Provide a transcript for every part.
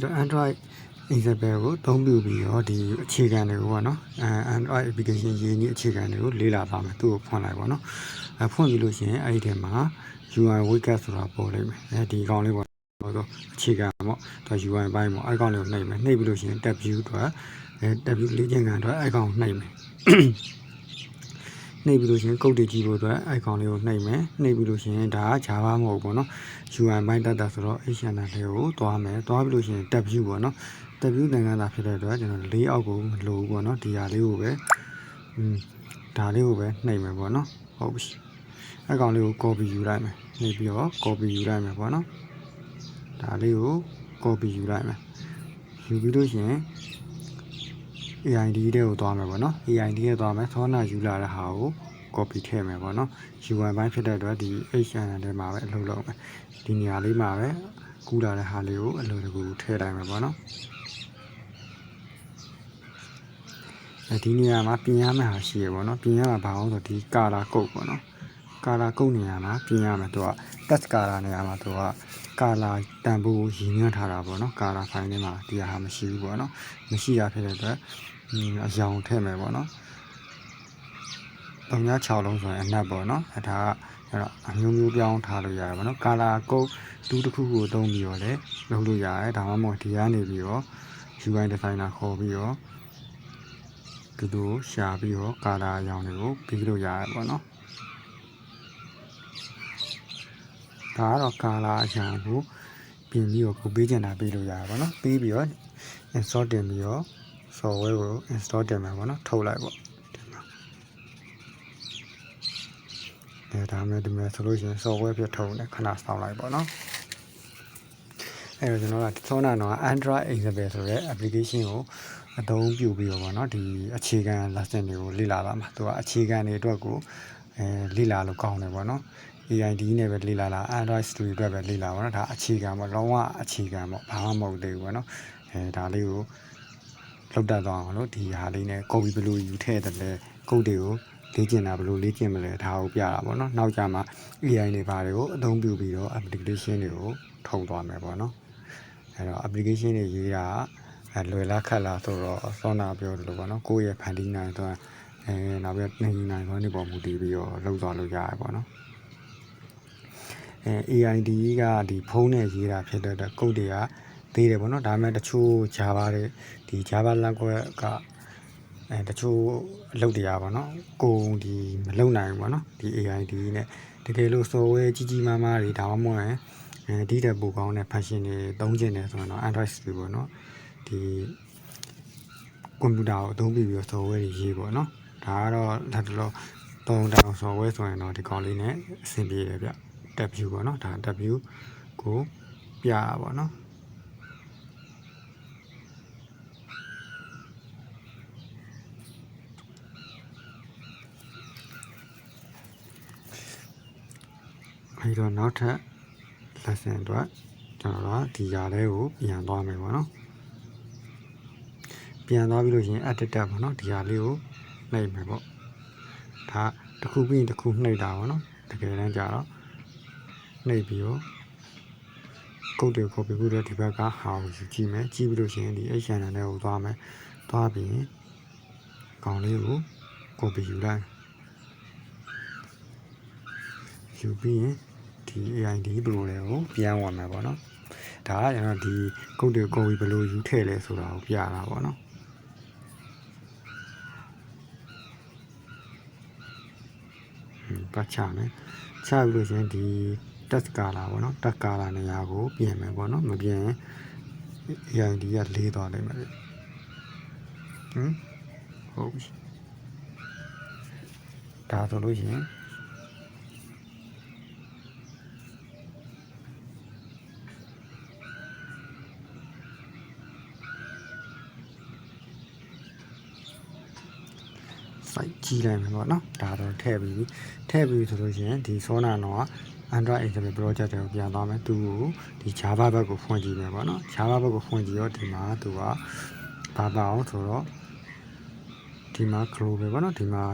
တော့ Android Isabel ကိုအသုံးပြုပြီးတော့ဒီအခြေခံတွေကိုပေါ့နော်အဲ Android application ရေးနည်းအခြေခံတွေကိုလေ့လာပါမယ်သူ့ကိုဖွင့်လိုက်ပေါ့နော်အဲဖွင့်ပြီးလို့ရှိရင်အဲ့ဒီထဲမှာ UI widget ဆိုတာပေါ်လိမ့်မယ်အဲဒီအကောင်လေးပေါ့တော့အခြေခံပေါ့သူ UI ဘိုင်းပေါ့အဲ့ကောင်လေးကိုနှိပ်မယ်နှိပ်ပြီးလို့ရှိရင် tab view အတွက်အဲ tab view လေးချင်းကန်အတွက်အဲ့ကောင်ကိုနှိပ်မယ် နှိပ်ပြီးလို့ရှိရင်ကုတ်တွေကြည့်ဖို့အတွက် icon လေးကိုနှိပ်မယ်နှိပ်ပြီးလို့ရှိရင်ဒါက Java မဟုတ်ဘူးပေါ့နော် UI ဘိုင်းတတ်တာဆိုတော့ HTML လေးကိုသွားမယ်သွားပြီးလို့ရှိရင် tab view ပေါ့နော် tab view သင်ခန်းစာဖြစ်တဲ့အတွက်ကျွန်တော်လေးအောက်ကိုမလိုဘူးပေါ့နော်ဒီဟာလေးကိုပဲอืมဒါလေးကိုပဲနှိပ်မယ်ပေါ့နော်ဟုတ်ပြီအကောင်လေးကို copy ယူလိုက်မယ်နှိပ်ပြီးတော့ copy ယူလိုက်မယ်ပေါ့နော်ဒါလေးကို copy ယူလိုက်မယ်ယူပြီးလို့ရှိရင် AID တဲ့ကိုသွားမယ်ပေါ့နော် AID ရဲ့သွားမယ်သောနာယူလာတဲ့ဟာကို copy ထည့်မယ်ပေါ့နော် UI ဘိုင်းဖြစ်တဲ့အတွက်ဒီ HTML ထဲမှာပဲအလုပ်လုပ်မယ်ဒီနေရာလေးမှာပဲကူးလာတဲ့ဟာလေးကိုအလိုတကူထည့်လိုက်မယ်ပေါ့နော်အဲဒီနေရာမှာပြင်ရမယ့်ဟာရှိရပေါ့နော်ပြင်ရမှာဘာအောင်ဆိုဒီကာလာကုတ်ပေါ့နော်ကာလာကုတ်နေရာမှာပြင်ရမှာသူက test ကာလာနေရာမှာသူကကာလာတန်ဖိုးကိုရည်ညွှန်းထားတာပေါ့နော်ကာလာဖိုင်ထဲမှာဒီဟာမရှိဘူးပေါ့နော်မရှိတာဖြစ်တဲ့အတွက်อืม အယောင်ထည့်မယ်ပေါ့နော်3ည6လုံးဆိုရင်အနက်ပေါ့နော်အဲဒါကအဲ့တော့အမျိုးမျိုးပြောင်းထားလို့ရတယ်ပေါ့နော်ကာလာကုတ်တူးတစ်ခုခုကိုသုံးပြီးတော့လည်းလုပ်လို့ရတယ်ဒါမှမဟုတ်ဒီကနေပြီးတော့ UI designer ခေါ်ပြီးတော့သူတို့ရှာပြီးတော့ကာလာအရောင်တွေကိုပြီးလို့ရတယ်ပေါ့နော်ဒါကတော့ကာလာအရောင်ကိုပြင်ပြီးတော့ကိုပေးချင်တာပေးလို့ရတယ်ပေါ့နော်ပြီးပြီးတော့ install တင်ပြီးတော့ software ကို install တင်မယ်ပေါ့နော်ထုတ်လိုက်ပေါ့အဲဒါမဲ့ဒီမဲ့ဆိုလို့ရှိရင် software ပြထုံနဲ့ခဏစောင့်လိုက်ပေါ့နော်အဲတော့ကျွန်တော်ကသောနာတော့ Android Isabel ဆိုတဲ့ application ကိုအသုံးပြုပြီးတော့ပေါ့နော်ဒီအခြေခံ lesson တွေကိုလေ့လာပါမှာသူကအခြေခံတွေအတွက်ကိုအဲလေ့လာလို့ကောင်းတယ်ပေါ့နော် AID နဲ့ပဲလေ့လာလာ Android Studio အတွက်ပဲလေ့လာပါတော့ဒါအခြေခံပေါ့လုံးဝအခြေခံပေါ့ဘာမှမဟုတ်သေးဘူးပေါ့နော်အဲဒါလေးကို လောက်တတ်သွားအောင်လို့ဒီဟာလေးနဲ့ copy ဘယ်လိုယူထည့်တယ်လဲကုတ်တွေကိုလေ့ကျင့်တာဘယ်လိုလေ့ကျင့်မလဲဒါကိုပြတာပေါ့နော်နောက်ကြမှာ AI တွေဘာတွေကိုအသုံးပြုပြီးတော့ application တွေကိုထုံသွားမယ်ပေါ့နော်အဲတော့ application တွေရေးတာအဲလွယ်လားခက်လားဆိုတော့စောနာပြောတယ်လို့ပေါ့နော်ကိုယ့်ရဲ့ဖန်တီးနိုင်တော့အဲနောက်ပြီးနေနိုင်သောနေပေါ်မူတည်ပြီးတော့လောက်သွားလို့ရတယ်ပေါ့နော်အဲ AID ကဒီဖုန်းနဲ့ရေးတာဖြစ်တဲ့အတွက်ကုတ်တွေက သေးတယ်ပေါ့နော်ဒါပေမဲ့တချို့ Java တွေဒီ Java language ကအဲတချို့အလုပ်တရားပေါ့နော်ကိုယ်ဒီမလုံနိုင်ဘူးပေါ့နော်ဒီ AID နဲ့တကယ်လို့ software ကြီးကြီးမားမားတွေဒါမှမဟုတ်ရင်အဲဒီတက်ပိုကောင်းတဲ့ function တွေသုံးချင်တယ်ဆိုရင်တော့ Android Studio ပေါ့နော်ဒီကွန်ပျူတာကိုအသုံးပြုပြီးတော့ software တွေရေးပေါ့နော်ဒါကတော့ဒါတလို့သုံးတောင် software ဆိုရင်တော့ဒီကောင်လေးနဲ့အဆင်ပြေတယ်ဗျ tab view ပေါ့နော်ဒါ tab view ကိုပြတာပေါ့နော် အဲဒီတော့နောက်ထပ် lesson အတွက်ကျွန်တော်တို့ဒီຢာလေးကိုပြန်သွားမယ်ပေါ့နော်ပြန်သွားပြီးလို့ရှိရင် edit tab ပေါ့နော်ဒီຢာလေးကိုနှိပ်မယ်ပေါ့ဒါတစ်ခုပြီးရင်တစ်ခုနှိပ်တာပေါ့နော်တကယ်တမ်းကျတော့နှိပ်ပြီးတော့ကုတ်တွေ copy ကုတ်တွေဒီဘက်ကဟာကိုယူကြည့်မယ်ကြည့်ပြီးလို့ရှိရင်ဒီ HTML နဲ့ကိုသွားမယ်သွားပြီးရင်ကောင်လေးကို copy ယူလိုက်ယူပြီးရင် ဒီ AID ဘယ်လိုလဲကိုပြန်ဝင်မယ်ပေါ့နော်ဒါကကျွန်တော်ဒီကုတ်တွေကိုဘယ်လိုယူထည့်လဲဆိုတာကိုပြတာပေါ့နော်ဟင်းပတ်ချမယ်ချပြီးလို့ရှရင်ဒီ test color ပေါ့နော် test color နေရာကိုပြင်မယ်ပေါ့နော်မပြင်ရင် AID ကလေးသွားလိမ့်မယ်ဟင်ဟုတ်ပြီဒါဆိုလို့ရှရင် စိုက်ကြည့်လိုက်မယ်ပေါ့နော်ဒါတော့ထည့်ပြီးထည့်ပြီးဆိုလို့ရှိရင်ဒီ Sona တော့ Android Internet Project တွေကိုပြန်သွားမယ်သူကိုဒီ Java ဘက်ကိုဖွင့်ကြည့်မယ်ပေါ့နော် Java ဘက်ကိုဖွင့်ကြည့်တော့ဒီမှာသူကဘာပါအောင်ဆိုတော့ဒီမှာ global ပဲပေါ့နော်ဒီမှာ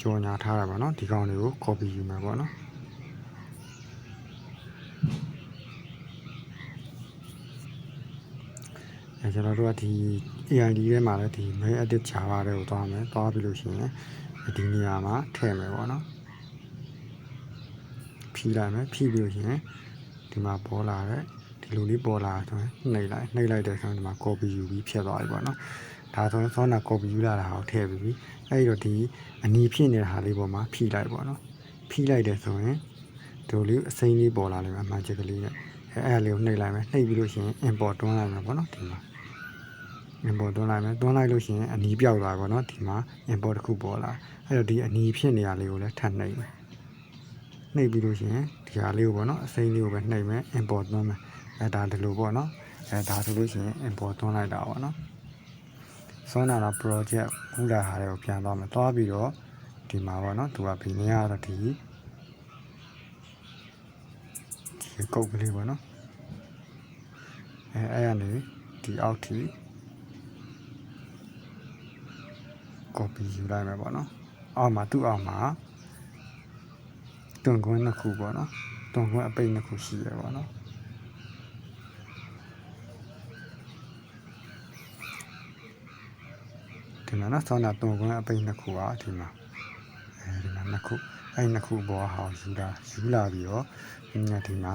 ကြော်ညာထားတာပေါ့နော်ဒီကောင်တွေကို copy ယူမယ်ပေါ့နော် အဲကျွန်တော်တို့ကဒီ AID ထဲမှာလည်းဒီ mail edit Java တွေကိုသွားမယ်သွားပြီးလို့ရှိရင်ဒီနေရာမှာထည့်မယ်ပေါ့နော်ဖြီးလိုက်မယ်ဖြီးပြီးလို့ရှိရင်ဒီမှာပေါ်လာတဲ့ဒီလိုလေးပေါ်လာဆိုရင်နှိပ်လိုက်နှိပ်လိုက်တဲ့ဆိုရင်ဒီမှာ copy ယူပြီးဖြတ်သွားပြီပေါ့နော်ဒါဆိုရင်စောနာ copy ယူလာတာကိုထည့်ပြီးပြီအဲဒီတော့ဒီအနီဖြစ်နေတဲ့ဟာလေးပေါ်မှာဖြီးလိုက်ပေါ့နော်ဖြီးလိုက်တယ်ဆိုရင်ဒီလိုလေးအစိမ်းလေးပေါ်လာလိမ့်မယ်အမှန်ချက်ကလေးနဲ့ အဲအဲ့ဒါလေးကိုနှိပ်လိုက်မယ်နှိပ်ပြီးလို့ရှိရင် import တွန်းလိုက်မယ်ပေါ့နော်ဒီမှာ import တွန်းလိုက်မယ်တွန်းလိုက်လို့ရှိရင်အနီးပြောက်သွားပါတော့ဒီမှာ import တစ်ခုပေါ်လာအဲ့တော့ဒီအနီးဖြစ်နေရလေးကိုလည်းထပ်နှိပ်မယ်နှိပ်ပြီးလို့ရှိရင်ဒီဟာလေးကိုပေါ့နော်အစိမ်းလေးကိုပဲနှိပ်မယ် import တွန်းမယ်အဲဒါဒီလိုပေါ့နော်အဲဒါဆိုလို့ရှိရင် import တွန်းလိုက်တာပေါ့နော်စောနာတော့ project ကူလာဟာတွေကိုပြန်သွားမယ်သွားပြီးတော့ဒီမှာပေါ့နော်သူကဘီနေရတော့ဒီဒီကုတ်ကလေးပေါ့နော် အဲအဲ့ရနေဒီအောက်ထိ copy ယူလိုက်မယ်ပေါ့နော်အောက်မှာသူ့အောက်မှာတွန်ခွန်းနှစ်ခုပေါ့နော်တွန်ခွန်းအပိတ်နှစ်ခုရှိရပေါ့နော်ဒီမှာနော်ဆောင်းတာတွန်ခွန်းအပိတ်နှစ်ခုอ่ะဒီမှာအဲဒီမှာနှစ်ခုအဲ့နှစ်ခုပေါ်ဟာယူလာယူလာပြီးတော့ဒီမှာဒီမှာ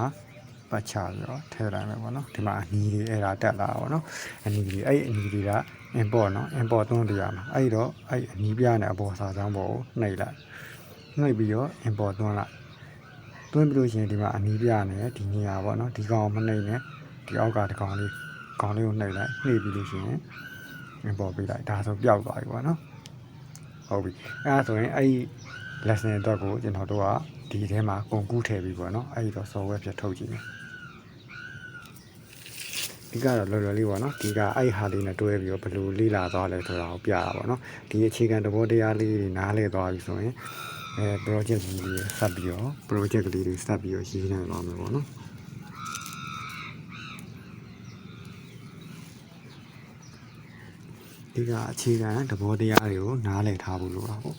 ပတ်ချပြီးတော့ထည့်လိုက်မယ်ပေါ့နော်ဒီမှာအနီးလေးအဲ့ဒါတက်လာတာပေါ့နော်အနီးလေးအဲ့အနီးလေးက import နော် import သွင်းတရားမှာအဲ့တော့အဲ့အနီးပြနဲ့အပေါ်စာကြောင်းပေါ်ကိုနှိပ်လိုက်နှိပ်ပြီးတော့ import သွင်းလိုက်သွင်းပြီးလို့ရှိရင်ဒီမှာအနီးပြနဲ့ဒီနေရာပေါ့နော်ဒီကောင်မနှိပ်နဲ့ဒီအောက်ကဒီကောင်လေးကောင်လေးကိုနှိပ်လိုက်နှိပ်ပြီးလို့ရှိရင် import ပေးလိုက်ဒါဆိုပျောက်သွားပြီပေါ့နော်ဟုတ်ပြီအဲဒါဆိုရင်အဲ့ lesson အတွက်ကိုကျွန်တော်တို့ကဒီထဲမှာကုန်ကူးထည့်ပြီးပေါ့နော်အဲ့ဒီတော့ software ပြထုတ်ကြည့်မယ် ဒီကတော့လော်လော်လေးပေါ့နော်ဒီကအဲ့ဟာလေးနဲ့တွဲပြီးတော့ဘယ်လိုလေ့လာသွားလဲဆိုတာကိုပြတာပေါ့နော်ဒီအခြေခံသဘောတရားလေးတွေနားလည်သွားပြီဆိုရင်အဲ project ကြီးတွေဆက်ပြီးတော့ project ကလေးတွေဆက်ပြီးတော့ရေးနိုင်သွားမယ်ပေါ့နော်ဒီကအခြေခံသဘောတရားတွေကိုနားလည်ထားဖို့လိုတာပေါ့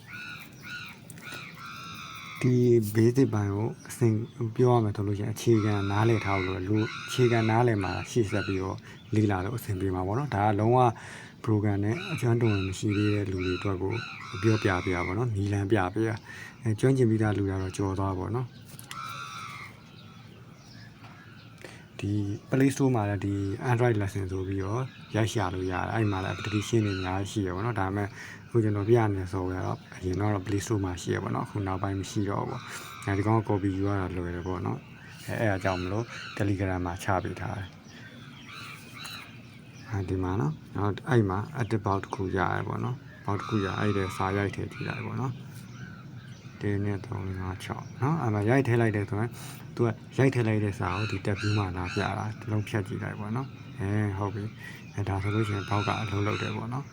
ဒီ basic ဘိုင်းကိုအစဉ်ပြောရမယ်ဆိုလို့ရှိရင်အခြေခံနားလည်ထားဖို့လိုတယ်လူအခြေခံနားလည်မှာရှေ့ဆက်ပြီးတော့လေ့လာလို့အဆင်ပြေမှာပေါ့နော်ဒါကလုံးဝ program နဲ့အကျွမ်းတုံမရှိသေးတဲ့လူတွေအတွက်ကိုပြောပြပြပါတော့နီလန်ပြပြအဲကျွမ်းကျင်ပြီးသားလူတွေကတော့ကြော်သွားပါတော့ဒီ Play Store မှာလည်းဒီ Android lesson ဆိုပြီးတော့ရိုက်ရှာလို့ရတယ်အဲ့မှာလည်း application တွေအများကြီးရှိရပါတော့ဒါပေမဲ့ အခုကျွန်တော်ပြရနေဆိုတော့အရင်တော့ Play Store မှာရှိရပါတော့အခုနောက်ပိုင်းမရှိတော့ဘူးအဲဒီကောင် copy ယူရတာလွယ်တယ်ပေါ့နော်အဲအဲ့အကြောင်းမလို့ Telegram မှာချပေးထားတယ်အဲဒီမှာနော်နောက်အဲ့မှာ edit box တစ်ခုရရပေါ့နော် box တစ်ခုရအဲ့ဒါစာရိုက်ထည့်ထည့်လိုက်ပေါ့နော်ဒီနဲ့3 5 6နော်အဲ့မှာရိုက်ထည့်လိုက်တယ်ဆိုရင်သူကရိုက်ထည့်လိုက်တဲ့စာကိုဒီ tab view မှာလာပြတာဒီလုံးဖြတ်ကြည့်လိုက်ပေါ့နော်အဲဟုတ်ပြီအဲဒါဆိုလို့ရှိရင်ဘောက်ကအလုံးလုံးတယ်ပေါ့နော်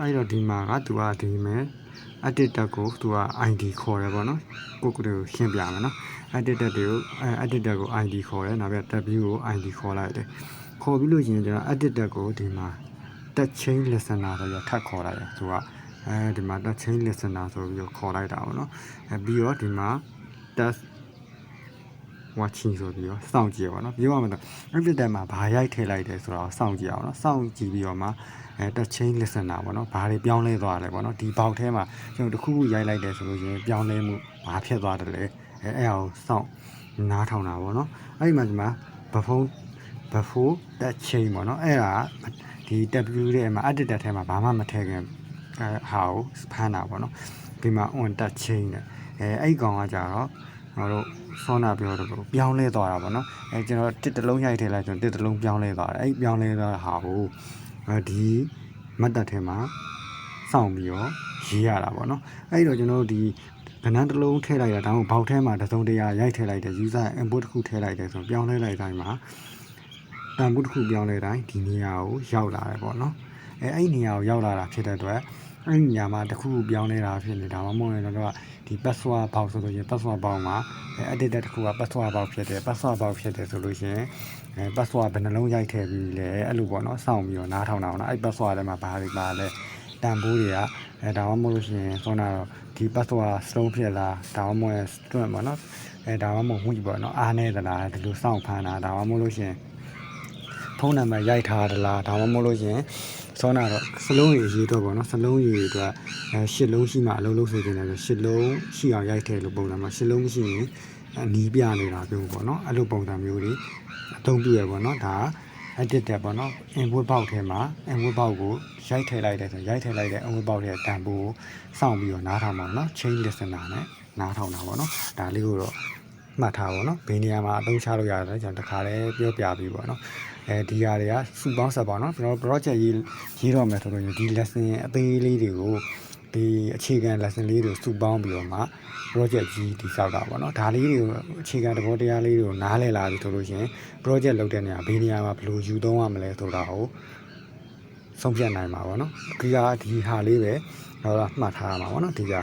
အဲ့တော့ဒီမှာကသူကဒီမဲ့ edit tab ကိုသူက ID ခေါ်တယ်ပေါ့နော်ကိုကိုတွေကိုရှင်းပြမယ်နော် edit tab တွေကိုအဲ edit tab ကို ID ခေါ်တယ်နောက်ပြီး tab view ကို ID ခေါ်လိုက်တယ်ခေါ်ပြီးလို့ရှိရင်ကျွန်တော် edit tab ကိုဒီမှာ touch chain listener ဆိုပြီးထပ်ခေါ်လိုက်တယ်သူကအဲဒီမှာ touch chain listener ဆိုပြီးတော့ခေါ်လိုက်တာပေါ့နော်အဲပြီးတော့ဒီမှာ touch watching ဆိုပြီးတော့စောင့်ကြည့်ရပါတော့ပြောရမှာတော့ edit tab မှာဘာရိုက်ထည့်လိုက်တယ်ဆိုတာကိုစောင့်ကြည့်အောင်နော်စောင့်ကြည့်ပြီးတော့မှ အဲ touch chain listener ပေါ့နော်ဘာတွေပြောင်းလဲသွားတယ်ပေါ့နော်ဒီဘောက်ထဲမှာကျွန်တော်တခုခုရိုက်လိုက်တယ်ဆိုလို့ရှိရင်ပြောင်းလဲမှုဘာဖြစ်သွားတယ်လဲအဲအဲ့ဟာကိုစောင့်နားထောင်တာပေါ့နော်အဲ့ဒီမှာဒီမှာဘဖုံး before that chain ပေါ့နော်အဲ့ဒါဒီ W ရဲ့မှာ editor ထဲမှာဘာမှမထည့်ခင်အဲဟာကိုဖမ်းတာပေါ့နော်ဒီမှာ on touch chain တဲ့အဲအဲ့ကောင်ကကြတော့ကျွန်တော်တို့ဆောနာပြောတော့ပြောင်းလဲသွားတာပေါ့နော်အဲကျွန်တော်တစ်တလုံးရိုက်ထည့်လိုက်ကျွန်တော်တစ်တလုံးပြောင်းလဲသွားတယ်အဲ့ပြောင်းလဲသွားတာဟာကိုအဲ ဒီမတ်တက်ထဲမှာစောင့်ပြီးတော့ရေးရတာပေါ့နော်အဲ့တော့ကျွန်တော်တို့ဒီကဏ္ဍတစ်လုံးထည့်လိုက်တာဒါမှမဟုတ်ဘောက်ထဲမှာတစ်စုံတရာရိုက်ထည့်လိုက်တယ် user input တစ်ခုထည့်လိုက်တယ်ဆိုတော့ပြောင်းလဲလိုက်တိုင်းမှာတန်ဖိုးတစ်ခုပြောင်းလဲတိုင်းဒီနေရာကိုရောက်လာတယ်ပေါ့နော်အဲအဲ့ဒီနေရာကိုရောက်လာတာဖြစ်တဲ့အတွက် အဲ့ဒီနေရာမှာတစ်ခုခုပြောင်းလဲတာဖြစ်နေတာမဟုတ်ရင်တော့ဒီ password ပေါက်ဆိုလို့ရင် password ပေါက်မှာအဲ editor တစ်ခုက password ပေါက်ဖြစ်တယ် password ပေါက်ဖြစ်တယ်ဆိုလို့ရှိရင်အဲ password ဘယ်နှလုံးရိုက်ထည့်ပြီးလဲအဲ့လိုပေါ့နော်စောင့်ပြီးတော့နားထောင်တာပေါ့နော်အဲ့ password ထဲမှာဘာတွေပါလဲတန်ဖိုးတွေကအဲဒါမှမဟုတ်လို့ရှိရင်ဆိုတော့ဒီ password slow ဖြစ်လားဒါမှမဟုတ် student ပေါ့နော်အဲဒါမှမဟုတ်မှုပေါ့နော်အားနေသလားဒီလိုစောင့်ဖမ်းတာဒါမှမဟုတ်လို့ရှိရင်ဖု န်းနံပါတ်ရိုက်ထားသလားဒါမှမဟုတ်လို့ရှိရင်စောနာတော့စလုံးရည်ရေးတော့ပေါ့နော်စလုံးရည်အတွက်အဲရှစ်လုံးရှိမှအလုံးလုံးဆိုတင်တယ်ဆိုရှစ်လုံးရှိအောင်ရိုက်တယ်လို့ပုံစံမှာရှစ်လုံးမရှိရင်အနီးပြနေတာမျိုးပေါ့နော်အဲ့လိုပုံစံမျိုးတွေအသုံးပြရပေါ့နော်ဒါ edit တက်ပေါ့နော် input box ထဲမှာ input box ကိုရိုက်ထည့်လိုက်တယ်ဆိုရိုက်ထည့်လိုက်တဲ့ input box ရဲ့တန်ဖိုးကိုစောင့်ပြီးတော့နားထောင်ပါတော့နော် chain listener နဲ့နားထောင်တာပေါ့နော်ဒါလေးကိုတော့မှတ်ထားပါတော့ဘယ်နေရာမှာအသုံးချလို့ရတယ်ကျွန်တော်တခါလဲပြောပြပြီးပေါ့နော် အဲဒီဟာတွေကစုပေါင်းဆက်ပါနော်ကျွန်တော် project ရေးရေးတော့မယ်ဆိုတော့ဒီ lesson အသေးလေးတွေကိုဒီအခြေခံ lesson လေးတွေကိုစုပေါင်းပြီးတော့မှ project ကြီးတိစောက်တာပေါ့နော်ဒါလေးတွေကိုအခြေခံသဘောတရားလေးတွေကိုနားလည်လာပြီဆိုလို့ရှိရင် project လုပ်တဲ့နေရာဘယ်နေရာမှာဘယ်လိုယူသုံးရမလဲဆိုတာကိုဆုံးဖြတ်နိုင်မှာပေါ့နော်ဒီကဒီဟာလေးပဲတော့မှတ်ထားရမှာပေါ့နော်ဒီက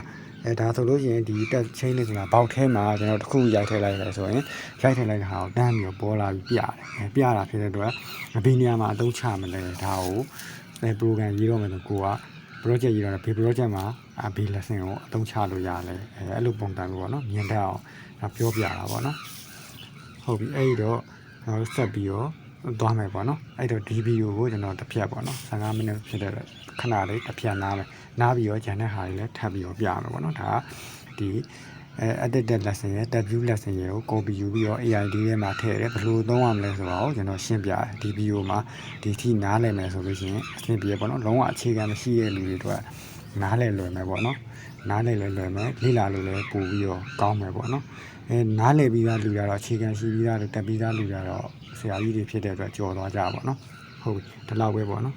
အဲဒါဆိုလို့ရှိရင်ဒီတက် chain လေးဆိုတာဘောက်ထဲမှာကျွန်တော်တစ်ခုရိုက်ထည့်လိုက်တယ်ဆိုရင်ရိုက်ထည့်လိုက်တဲ့ဟာကိုတန်းပြီးတော့ပေါ်လာပြီးပြတယ်အဲပြတာဖြစ်တဲ့အတွက်ဘယ်နေရာမှာအသုံးချမလဲဒါကိုအဲ program ရေးတော့မယ်ဆိုကိုက project ရေးတော့ဘယ် project မှာအဘီ lesson ကိုအသုံးချလို့ရလဲအဲအဲ့လိုပုံစံမျိုးပေါ့နော်မြင်တတ်အောင်ဒါပြောပြတာပေါ့နော်ဟုတ်ပြီအဲ့ဒီတော့ကျွန်တော်ဆက်ပြီးတော့သွားမယ်ပေါ့နော်အဲ့တော့ဒီဗီဒီယိုကိုကျွန်တော်တစ်ဖြတ်ပေါ့နော်15မိနစ်ဖြစ်တဲ့ခဏလေးတစ်ဖြတ်နားမယ် နားပြီးတော့ဂျန်တဲ့ဟာတွေလည်းထပ်ပြီးတော့ပြရမယ်ပေါ့နော်ဒါကဒီအဲ edited lesson ရဲ့ W lesson ရဲ့ကို copy ယူပြီးတော့ AID ထဲမှာထည့်ရတယ်ဘယ်လိုသုံးရမလဲဆိုတော့ကျွန်တော်ရှင်းပြတယ်ဒီဗီဒီယိုမှာဒီထိနားလည်မယ်ဆိုလို့ရှိရင်အဆင်ပြေပေါ့နော်လုံးဝအခြေခံမရှိတဲ့လူတွေအတွက်နားလည်လွယ်မယ်ပေါ့နော်နားလည်လွယ်လွယ်မယ်လေ့လာလို့လည်းပို့ပြီးတော့ကောင်းမယ်ပေါ့နော်အဲနားလည်ပြီးသားလူတွေကတော့အခြေခံရှိပြီးသားလူတက်ပြီးသားလူတွေကတော့ဆရာကြီးတွေဖြစ်တဲ့အတွက်ကြော်သွားကြပါပေါ့နော်ဟုတ်ပြီဒီလောက်ပဲပေါ့နော်